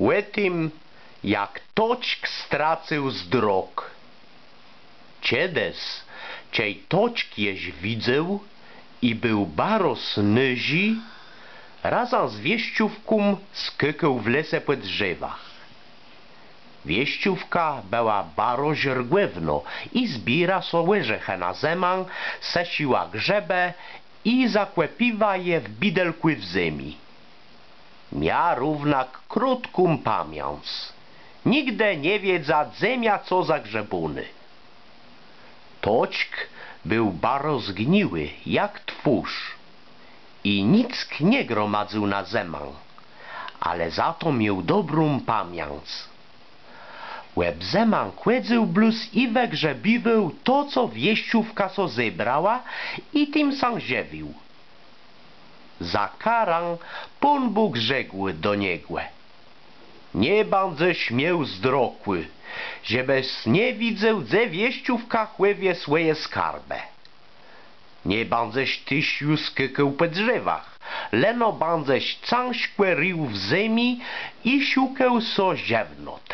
Łetym, jak toczk stracył z drog. Ciedes, cej toczk jeś widzę i był baro snyzi, razem z wieściówką skykał w lese po drzewach. Wieściówka była baro żergłewno i zbiera so łyżechę na zeman, sesiła grzebę i zakłepiwa je w bidelku w ziemi. Mia równak krótką pamięć. Nigdy nie wiedza zemia co za grzebuny. Toczk był baro zgniły, jak twórz. I nick nie gromadził na zeman, ale za to miał dobrą pamięć. Łeb zeman kłedził bluz i wegrzebiwał to, co wieściówka so zebrała i tym sam ziewił. Za karę Pan Bóg rzekł do niego. Nie będę śmiał zdrokły, żebyś nie widział, że wieściówka chływie swoje skarbę. Nie będziesz tyś już skykał po drzewach, leno będziesz całą w ziemi i szukał so ziewnątrz.